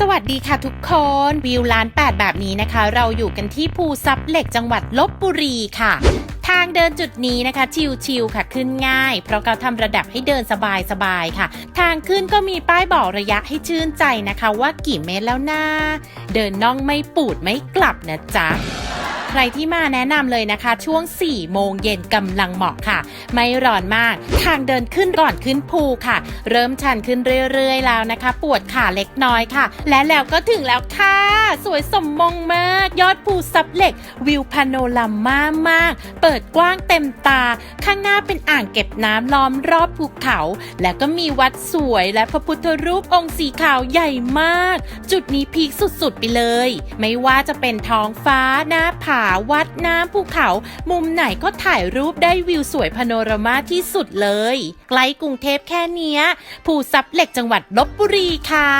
สวัสดีค่ะทุกคนวิวล้านแปดแบบนี้นะคะ เราอยู่กันที่ภูซับเหล็กจังหวัดลบบุรีค่ะ ทางเดินจุดนี้นะคะ ชิวๆค่ะขึ้นง่าย เพราะเขาทำระดับให้เดินสบายๆค่ะ ทางขึ้นก็มีป้ายบอกระยะให้ชื่นใจนะคะ ว่ากี่เมตรแล้วนะเดินน่องไม่ปูดไม่กลับนะจ๊ะ รที่มาแนะนำเลยนะคะ ช่วง 4 โมงเย็นกำลังเหมาะค่ะ ไม่ร้อนมาก ทางเดินขึ้นก่อนขึ้นภูค่ะ เริ่มชันขึ้นเรื่อยๆแล้วนะคะ ปวดขาเล็กน้อยค่ะ และแล้วก็ถึงแล้วค่ะ สวยสมมงมาก ยอดภูซับเหล็ก วิวพาโนรามามาก เปิดกว้างเต็มตา ข้างหน้าเป็นอ่างเก็บน้ำล้อมรอบภูเขา และก็มีวัดสวยและพระพุทธรูปองค์สีขาวใหญ่มาก จุดนี้พีคสุดๆไปเลย ไม่ว่าจะเป็นท้องฟ้าหน้าผาวัดน้ำภูเขา มุมไหนก็ถ่ายรูปได้วิวสวยพาโนรามาที่สุดเลย ใกล้กรุงเทพแค่เนี้ย ภูซับเหล็กจังหวัดลบบุรีค่ะ